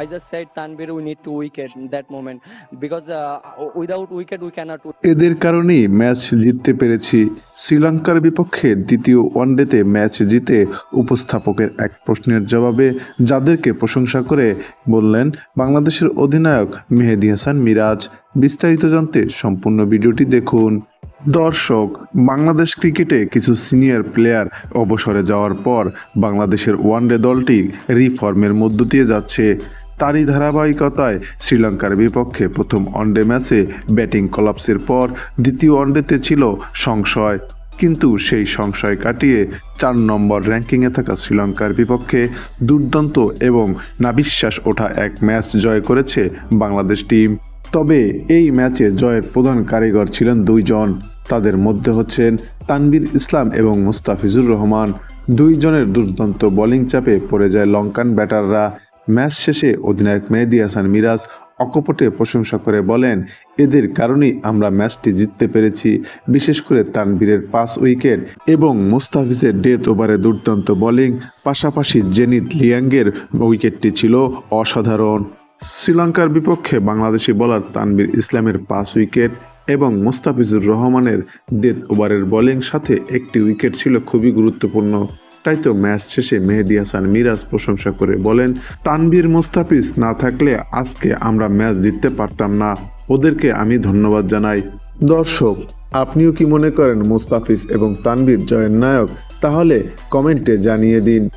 I just said Tanvir, we need two wicket in that moment. Because uh, without wicket we cannot. এদের কারণেই match জিততে পেরেছি শ্রীলঙ্কার বিপক্ষে দ্বিতীয় ওয়ানডেতে ম্যাচ জিতে উপস্থাপকের এক প্রশ্নের জবাবে যাদেরকে প্রশংসা করে বললেন বাংলাদেশের অধিনায়ক মেহেদি হাসান মিরাজ। বিস্তারিত জানতে সম্পূর্ণ ভিডিওটি দেখুন। দর্শক বাংলাদেশ ক্রিকেটে কিছু সিনিয়র প্লেয়ার অবসরে যাওয়ার পর বাংলাদেশের ওয়ানডে দলটি রিফর্মের মধ্য দিয়ে যাচ্ছে। তারই ধারাবাহিকতায় শ্রীলঙ্কার বিপক্ষে প্রথম ওয়ানডে ম্যাচে ব্যাটিং কলাপসের পর দ্বিতীয় ওয়ানডেতে ছিল সংশয়। কিন্তু সেই সংশয় কাটিয়ে চার নম্বর র্যাঙ্কিংয়ে থাকা শ্রীলঙ্কার বিপক্ষে দুর্দান্ত এবং নাবিশ্বাস ওঠা এক ম্যাচ জয় করেছে বাংলাদেশ টিম তবে এই ম্যাচে জয়ের প্রধান কারিগর ছিলেন দুইজন। তাদের মধ্যে হচ্ছেন তানবীর ইসলাম এবং মুস্তাফিজুর রহমান। দুইজনের দুর্দান্ত বোলিং চাপে পড়ে যায় লঙ্কান ব্যাটাররা। ম্যাচ শেষে অধিনায়ক মেহেদি হাসান মিরাজ অকপটে প্রশংসা করে বলেন, এদের কারণেই আমরা ম্যাচটি জিততে পেরেছি, বিশেষ করে তানবীরের পাঁচ উইকেট এবং মুস্তাফিজের ডেথ ওভারে দুর্দান্ত বোলিং, পাশাপাশি জেনিত লিয়াঙ্গের উইকেটটি ছিল অসাধারণ। শ্রীলঙ্কার বিপক্ষে বাংলাদেশি বোলার তানবীর ইসলামের পাঁচ উইকেট এবং মুস্তাফিজুর রহমানের ডেথ ওভারের বোলিং সাথে একটি উইকেট ছিল খুবই গুরুত্বপূর্ণ। তাই তো ম্যাচ শেষে মেহেদি হাসান মিরাজ প্রশংসা করে বলেন, তানভীর মোস্তাফিজ না থাকলে আজকে আমরা ম্যাচ জিততে পারতাম না। ওদেরকে আমি ধন্যবাদ জানাই। দর্শক, আপনিও কি মনে করেন মুস্তাফিজ এবং তানভীর জয়ের নায়ক? তাহলে কমেন্টে জানিয়ে দিন।